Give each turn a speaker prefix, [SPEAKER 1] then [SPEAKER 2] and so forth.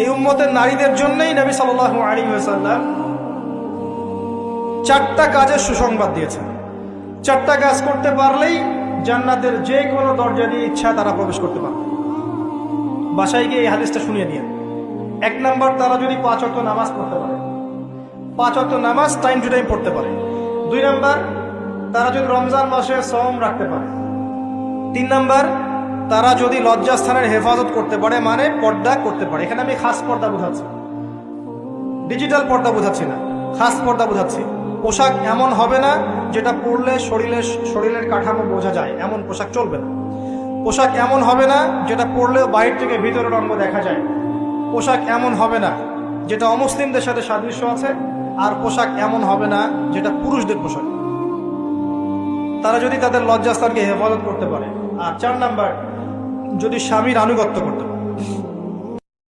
[SPEAKER 1] এই উম্মতের নারীদের জন্যই নবী সাল আলী সাল্লাম চারটা কাজের সুসংবাদ দিয়েছেন। চারটা কাজ করতে পারলেই জান্নাতের যে কোনো দরজা দিয়ে ইচ্ছা তারা প্রবেশ করতে পারবে। বাসায় গিয়ে এই হাদিসটা শুনিয়ে দিয়ে। এক নাম্বার, তারা যদি পাঁচ অক্ট নামাজ পড়তে পারে, পাঁচ অক্ট নামাজ টাইম টু টাইম পড়তে পারে। দুই নাম্বার, তারা যদি রমজান মাসে সম রাখতে পারে। তিন নাম্বার তারা যদি লজ্জাস্থানের হেফাজত করতে পারে মানে পর্দা করতে পারে। এখানে আমি খাস পর্দা বোঝাচ্ছি। ডিজিটাল পর্দা বোঝাচ্ছি না। খাস পর্দা বোঝাচ্ছি। পোশাক এমন হবে না যেটা পরলে শরীরের শরীরের কাঠামো বোঝা যায়। এমন পোশাক চলবে না। পোশাক এমন হবে না যেটা পরলেও বাইরে থেকে ভিতরের অঙ্গ দেখা যায় পোশাক এমন হবে না যেটা অমুসলিমদের সাথে সাদৃশ্য আছে, আর পোশাক এমন হবে না যেটা পুরুষদের পোশাক। তারা যদি তাদের লজ্জাস্থানকে হেফাজত করতে পারে। আর চার নাম্বার যদি স্বামীর আনুগত্য করতে